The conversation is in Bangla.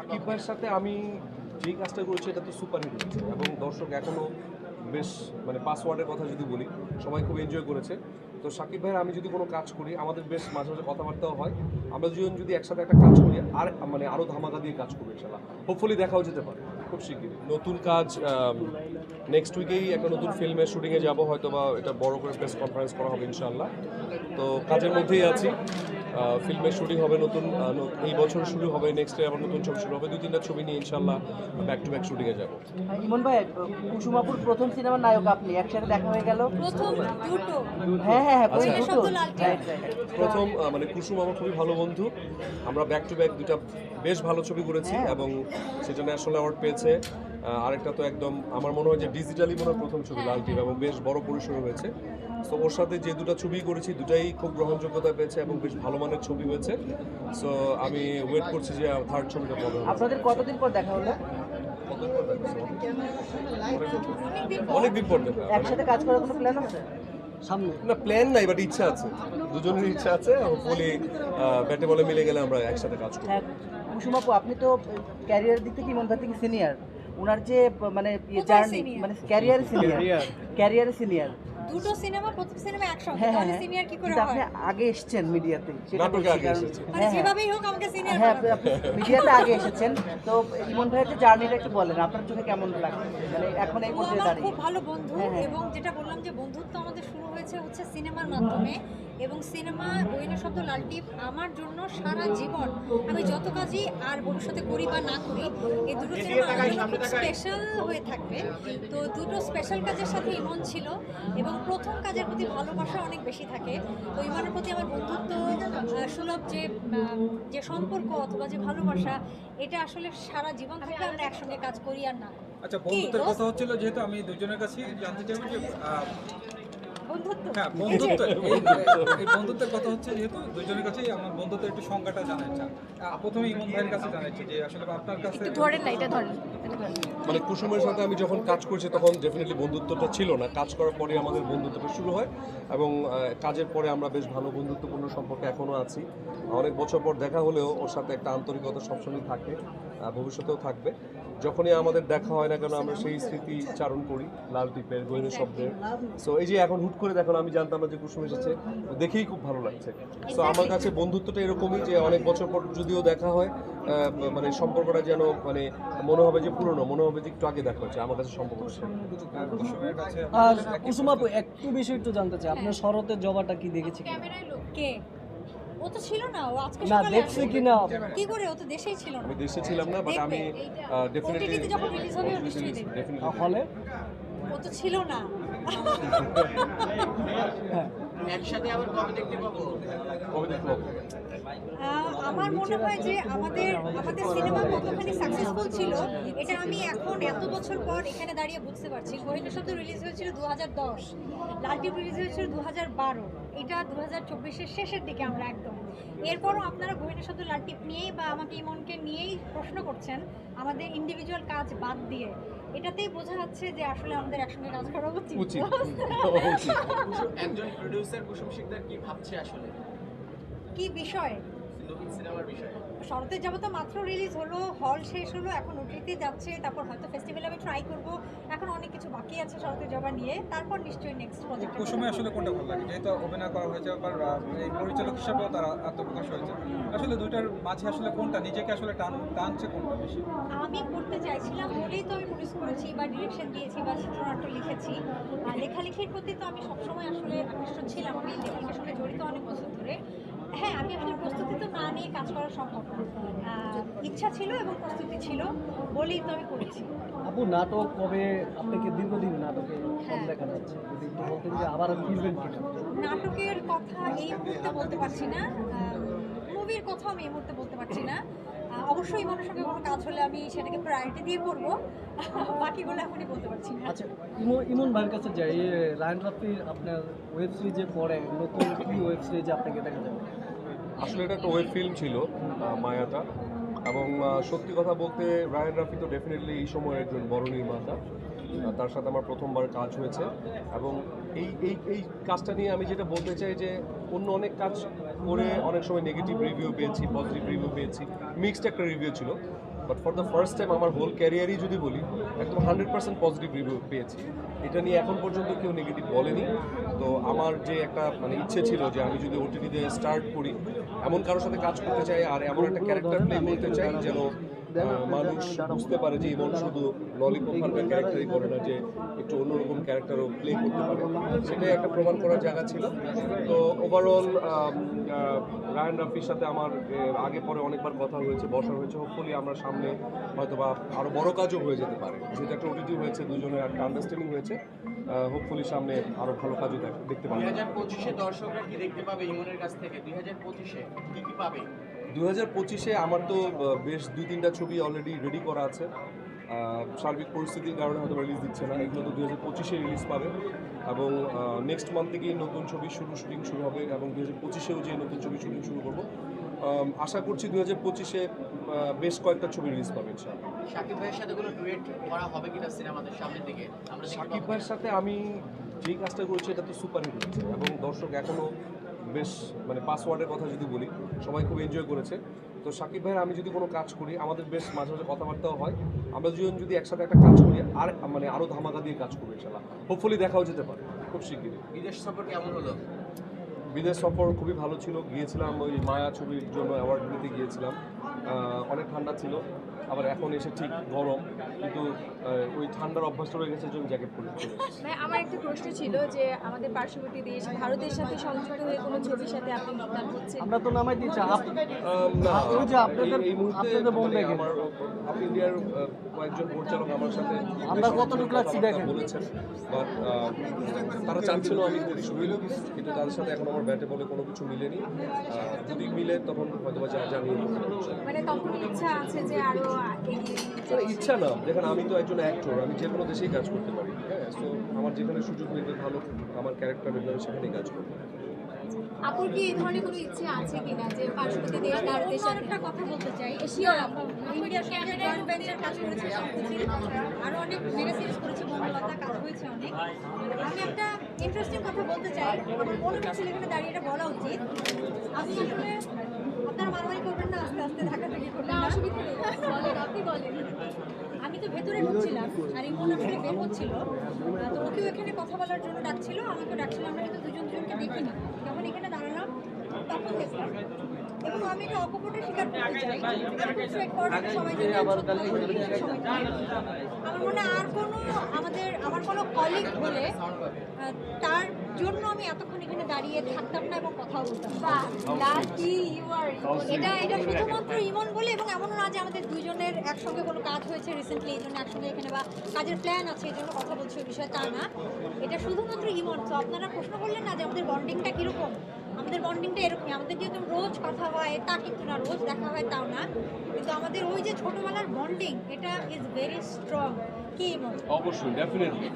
সাকিব ভাইয়ের সাথে আমি যেই কাজটা করেছি, এটা তো সুপার হিট হচ্ছে। এবং দর্শক এখনও বেশ মানে পাসওয়ার্ডের কথা যদি বলি, সবাই খুব এনজয় করেছে। তো সাকিব ভাইয়ের আমি যদি কোনো কাজ করি, আমাদের বেশ মাঝে মাঝে কথাবার্তাও হয়। আমরা দুজন যদি একসাথে একটা কাজ করি, আর মানে আরও ধামাকা দিয়ে কাজ করব ইনশাল্লাহ হোপফুলি দেখাও যেতে পারে, খুব শিগগিরই। নতুন কাজ নেক্সট উইকেই একটা নতুন ফিল্মের শুটিংয়ে যাব হয়তো বা এটা বড় করে প্রেস কনফারেন্স করা হবে ইনশাল্লাহ তো কাজের মধ্যেই আছি। ফিল্মের শুটিং হবে নতুন এই বছর শুরু হবে নেক্সট ডে আবার নতুন ছবি শুরু হবে। দুই তিনটা ছবি নিয়ে ইনশাল্লাহ ব্যাক টু ব্যাক শুটিংয়ে যাব। ইমন ভাই কুসুমাপুর প্রথম সিনেমার নায়ক আপনি একসাথে দেখা হয়ে গেল? প্রথম দুটো। হ্যাঁ হ্যাঁ হ্যাঁ আচ্ছা। দুটো। Right, right. প্রথম মানে কুসুম আমার খুবই ভালো বন্ধু। আমরা ব্যাক টু ব্যাক দুটা বেশ ভালো ছবি করেছি হ্যাঁ। এবং সেটা ন্যাশনাল অ্যাওয়ার্ড পেয়েছে। আরেকটা তো একদম আমার মনে হয় যে ডিজিটালি মনে হয় প্রথম ছবি লাল টিম এবং বেশ বড় পরিসরে হয়েছে। সো ওর সাথে যে দুটো ছবি করেছি দুটাই খুব গ্রহণযোগ্যতা পেয়েছে এবং বেশ ভালো মানের ছবি হয়েছে। সো আমি ওয়েট করছি যে থার্ড ছবিটা হবে। আপনাদের কতদিন পর দেখা হলো? অনেকদিন পর দেখা একসাথে কাজ করার কোনো প্ল্যান আছে? সামনে। না প্ল্যান নাই বাট ইচ্ছা আছে। দুজনের ইচ্ছা আছে। হোপফুলি ব্যাটে বলে মিলে গেলে আমরা একসাথে কাজ করব। হ্যাঁ কুসুমাপু আপনি তো ক্যারিয়ার দিক থেকে সিনিয়র ওনার যে মানে জার্নি মানে ক্যারিয়ার সিনিয়র ক্যারিয়ার সিনিয়র দুটো সিনেমা প্রথম সিনেমা একসঙ্গে। হ্যাঁ হ্যাঁ তাহলে হ্যাঁ। সিনিয়র কি করে হয়? আপনি আগে এসেছেন মিডিয়াতে সেটা বলছি, কারণ- মানে হ্যাঁ হ্যাঁ। যেভাবেই হোক আমাকে সিনিয়র হ্যাঁ মিডিয়াতে আগে এসেছেন। তো ইমন ভাইয়ের যে জার্নিটা একটু বলেন আপনার চোখে কেমন লাগে মানে এখন এই পর্যায়ে দাঁড়িয়ে। খুব ভালো বন্ধু হ্যাঁ, হ্যাঁ। এবং যেটা বললাম যে বন্ধুত্ব আমাদের শুরু হয়েছে হচ্ছে সিনেমার মাধ্যমে। এবং সিনেমা বইনের শব্দ লালটিপ আমার জন্য সারা জীবন। আমি যত কাজই আর ভবিষ্যতে করি বা না করি এই দুটো সিনেমা স্পেশাল হয়ে থাকবে। তো দুটো স্পেশাল কাজের সাথে ইমন ছিল এবং প্রথম কাজের প্রতি ভালোবাসা অনেক বেশি থাকে। তো ইমনের প্রতি আমার বন্ধুত্ব সুলভ যে যে সম্পর্ক অথবা যে ভালোবাসা এটা আসলে সারা জীবন থাকবে আমরা একসঙ্গে কাজ করি আর না। আচ্ছা বন্ধুত্বের কথা হচ্ছিল যেহেতু আমি দুজনের কাছেই জানতে চাইব যে বন্ধুত্ব? হ্যাঁ বন্ধুত্ব এই- এই বন্ধুত্বের কথা হচ্ছে যেহেতু দুইজনের কাছেই আমার বন্ধুত্বের একটু সংজ্ঞাটা জানার চান প্রথমে ইমন ভাইয়ের কাছে জানাচ্ছি যে আসলে আপনার কাছে ধরেন না এটা ধরেন। মানে কুসুমের সাথে আমি যখন কাজ করছি তখন ডেফিনেটলি বন্ধুত্বটা ছিল না। কাজ করার পরে আমাদের বন্ধুত্বটা শুরু হয় এবং কাজের পরে আমরা বেশ ভালো বন্ধুত্বপূর্ণ সম্পর্কে এখনও আছি। অনেক বছর পর দেখা হলেও ওর সাথে একটা আন্তরিকতা সবসময় থাকে ভবিষ্যতেও থাকবে। যখনই আমাদের দেখা হয় না কেন আমরা সেই স্মৃতি চারণ করি লাল টিপের গৈনের শব্দের। সো এই যে এখন হুট করে দেখো আমি জানতাম না যে কুসুম এসেছে দেখেই খুব ভালো লাগছে। সো আমার কাছে বন্ধুত্বটা এরকমই যে অনেক বছর পর যদিও দেখা হয় মানে সম্পর্কটা যেন মানে মনে হবে যে পুরনো মনে হবে যে একটু আগে দেখা হচ্ছে আমার কাছে সম্পর্ক আর কুসুম আপু একটু বিষয় একটু জানতে চাই আপনার শরতের জবাটা কি দেখেছি কিনা? ক্যামেরায় লোক কে? ও তো ছিল না ও আজকে না সকালে দেখছি কি না কি করে? ও তো দেশেই ছিল না। আমি দেশে ছিলাম না বাট আমি ডেফিনেটলি OTT তে যখন release হবে, ও নিশ্চয়ই দেখবে। হলে ও তো ছিল না। হ্যাঁ কবে দেখতে পাবো? আহ, আমার মনে হয় যে আমাদের আমাদের সিনেমা কতখানি সাকসেসফুল ছিল এটা আমি এখন এত বছর পর এখানে দাঁড়িয়ে বুঝতে পারছি। গোহিনী শব্দ রিলিজ হয়েছিল দু হাজার দশ লালটিপ রিলিজ হয়েছিল দু হাজার বারো। এটা দু হাজার চব্বিশের শেষের দিকে আমরা একদম। এরপরও আপনারা গোহিনী শব্দ লালটিপ নিয়েই বা আমাকে ইমনকে নিয়েই প্রশ্ন করছেন আমাদের ইন্ডিভিজুয়াল কাজ বাদ দিয়ে। এটাতেই বোঝা যাচ্ছে যে আসলে আমাদের একসঙ্গে কাজ করা উচিত। উচিত। একজন প্রোডিউসার কুসুম শিকদার কি ভাবছে আসলে? কি বিষয়? শরতের যাবত মাত্র রিলিজ হলো হল শেষ হলো এখন ওটিতে যাচ্ছে তারপর হয়তো ফেস্টিভ্যালে আমি ট্রাই করব। এখন অনেক কিছু বাকি আছে শরতের জবা নিয়ে তারপর নিশ্চয়ই নেক্সট প্রজেক্ট কুসুমে আসলে কোনটা ভালো লাগে? যেহেতু অভিনয় করা হয়েছে আবার এই পরিচালক হিসাবেও তার আত্মপ্রকাশ হয়েছে। আসলে দুইটার মাঝে আসলে কোনটা নিজেকে আসলে টান টানছে কোনটা বেশি? আমি করতে চাইছিলাম বলেই তো আমি প্রডিউস করেছি বা ডিরেকশন দিয়েছি বা চিত্রনাট্য লিখেছি। আর লেখালেখির প্রতি তো আমি সবসময় আসলে আকৃষ্ট ছিলাম। আমি লেখালেখির সঙ্গে জড়িত অনেক বছর ধরে। হ্যাঁ আমি আসলে প্রস্তুতি না নিয়ে কাজ করা সম্ভব না। ইচ্ছা ছিল এবং প্রস্তুতি ছিল বলেই তো আমি করেছি। আপু নাটক কবে আপনাকে দীর্ঘদিন নাটকে কম হ্যাঁ। দেখা যাচ্ছে বলতেন যে আবার ফিরবেন নাটকের কথা এই মুহূর্তে বলতে পারছি না। মুভির কথা আমি এই মুহূর্তে বলতে পারছি না। অবশ্যই মানুষের সঙ্গে কোনো কাজ হলে আমি সেটাকে প্রায়োরিটি দিয়ে করব বাকিগুলো এখনই বলতে পারছি না। আচ্ছা ইমন ভাইয়ের কাছে যাই। রায়ন রাফির আপনার ওয়েব সিরিজে পরে নতুন কি ওয়েব সিরিজে আপনাকে দেখা যাবে আসলে এটা একটা ওয়েব ফিল্ম ছিল মায়াটা এবং সত্যি কথা বলতে রায়ন রাফি তো ডেফিনেটলি এই সময়ের একজন বড় নির্মাতা। তার সাথে আমার প্রথমবার কাজ হয়েছে। এবং এই এই এই কাজটা নিয়ে আমি যেটা বলতে চাই যে, অন্য অনেক কাজ করে অনেক সময় নেগেটিভ রিভিউ পেয়েছি পজিটিভ রিভিউ পেয়েছি। মিক্সড একটা রিভিউ ছিল। But for the first time আমার হোল ক্যারিয়ারই যদি বলি, একদম হান্ড্রেড পার্সেন্ট পজিটিভ রিভিউ পেয়েছি। এটা নিয়ে এখন পর্যন্ত কেউ নেগেটিভ বলেনি। তো আমার যে একটা মানে ইচ্ছে ছিল যে আমি যদি ওটিটিতে স্টার্ট করি, এমন কারোর সাথে কাজ করতে চাই আর এমন একটা ক্যারেক্টার প্লে করতে চাই যেন মানুষ বুঝতে পারে যে ইমন শুধু ললিপপ হালকা ক্যারেক্টারই করে না যে একটু অন্যরকম ক্যারেক্টারও প্লে করতে পারে। সেটাই একটা প্রমাণ করার জায়গা ছিল। তো ওভারঅল রায়ান রাফির সাথে আমার আগে পরে অনেকবার কথা হয়েছে বসা হয়েছে। হোপফুলি আমরা সামনে হয়তো বা আরও বড় কাজও হয়ে যেতে পারে। যেহেতু একটা ওটিটি হয়েছে দুজনের একটা আন্ডারস্ট্যান্ডিং হয়েছে। হোপফুলি সামনে আরও ভালো কাজও দেখ- দেখতে দুই পাবো হাজার পঁচিশে দর্শকরা কি দেখতে পাবে ইমনের কাছ থেকে? দুই হাজার পঁচিশে কি কি পাবে? দু হাজার পঁচিশে আমার তো বেশ দুই তিনটা ছবি অলরেডি রেডি করা আছে। সার্বিক পরিস্থিতির কারণে হয়তো রিলিজ দিচ্ছে না। এগুলো তো দু হাজার পঁচিশে রিলিজ পাবে। এবং নেক্সট মান্থ থেকেই নতুন ছবি শুরু শুটিং শুরু হবে এবং দু হাজার পঁচিশেও যে নতুন ছবি শুটিং শুরু করব আশা করছি দু হাজার পঁচিশে বেশ কয়েকটা ছবি রিলিজ পাবে শাকিব ভাইয়ের সাথে কোনো ডুয়েট করা হবে কিনা সিনেমাতে সামনের দিকে? আমরা সাকিব ভাইয়ের সাথে আমি যেই কাজটা করেছি এটা তো সুপার হিট এবং দর্শক এখনও বেশ মানে পাসওয়ার্ডের কথা যদি বলি সবাই খুব এনজয় করেছে। তো সাকিব ভাইয়ের আমি যদি কোনো কাজ করি আমাদের বেশ মাঝে মাঝে কথাবার্তাও হয়। আমরা দুজন যদি একসাথে একটা কাজ করি আর মানে আরও ধামাকা দিয়ে কাজ করব ইনশাল্লাহ হোপফুলি দেখাও যেতে পারে। খুব শিগগিরই। বিদেশ সফর কেমন হলো? বিদেশ সফর খুবই ভালো ছিল। গিয়েছিলাম ওই মায়া ছবির জন্য অ্যাওয়ার্ড নিতে গিয়েছিলাম। অনেক ঠান্ডা ছিল। আবার এখন এসে ঠিক গরম কিন্তু ওই ঠান্ডার অভ্যাসটা রয়ে গেছে জন্য জ্যাকেট পরে ভাই আমার একটা প্রশ্ন ছিল যে আমাদের পার্শ্ববর্তী দেশ ভারতের সাথে সংযুক্ত হয়ে কোনো ছবির সাথে আপনি যোগদান করছেন? আমরা তো নামাই দিচ্ছি আপ- আম, ওই যে আপনাদের- এই- মুহূর্তে আপনাদের বোন দেখেন। আমার ইন্ডিয়ার কয়েকজন পরিচালক আমার সাথে আমরা কতটুকু লাগছি দেখেন। বলেছেন বাট তারা চাচ্ছিল আমি যদি শুরু কিন্তু তাদের সাথে এখন আমার ব্যাটে বলে কোনো কিছু মিলেনি। যদি মিলে তখন হয়তো বা জানিয়ে মানে তখন ইচ্ছা আছে যে আরও মানে ইচ্ছা না যেখানে আমি তো একজন অ্যাক্টর আমি যে কোনো দেশেই কাজ করতে পারি হ্যাঁ? সো আমার যেখানে সুযোগ মিলবে ভালো আমার ক্যারেক্টার মিলবে আমি সেখানেই কাজ করব। আপুর কি এই ধরনের কোনো ইচ্ছে আছে কিনা যে পার্শ্ববর্তী দেশ অন্য কথা বলতে চাই। সঙ্গে জয়েন্ট ভেঞ্চার কাজ করেছে আরও অনেক মেগা সিরিজ করেছে বঙ্গলতা কাজ হয়েছে অনেক। আমি একটা ইন্টারেস্টিং কথা বলতে চাই। আমার মনে এখানে দাঁড়িয়ে এটা বলা উচিত। আমি আসলে আমি তো ভেতরে ঢুকছিলাম, আর ইমন আসলে বের তো ওকেও এখানে কথা বলার জন্য ডাকছিল আমাকে ডাকছিল, আমরা কিন্তু দুজন দুজনকে দেখিনি। যখন এখানে দাঁড়ালাম দেখলাম। এবং আমি অকপটে স্বীকার চাই। আর কোনো কোনো কলিগ হলে তার জন্য আমি এতক্ষণ এখানে দাঁড়িয়ে থাকতাম না এবং কথা বলতাম না। লাকি ইউ আর এটা এটা শুধুমাত্র ইমন বলে এবং এমনও না যে আমাদের দুজনের একসঙ্গে কোনো কাজ হয়েছে রিসেন্টলি এই জন্য একসঙ্গে এখানে বা কাজের প্ল্যান আছে এই জন্য কথা বলছে বিষয়ে তা না। এটা শুধুমাত্র ইমন। তো আপনারা প্রশ্ন করলেন না যে আমাদের বন্ডিংটা কীরকম? আমাদের বন্ডিংটা এরকমই, আমাদের যেহেতু রোজ কথা হয়, তা কিন্তু না, রোজ দেখা হয় তাও না। কিন্তু আমাদের ওই যে ছোটোবেলার বন্ডিং এটা ইজ ভেরি স্ট্রং কি অবশ্যই ডেফিনেটলি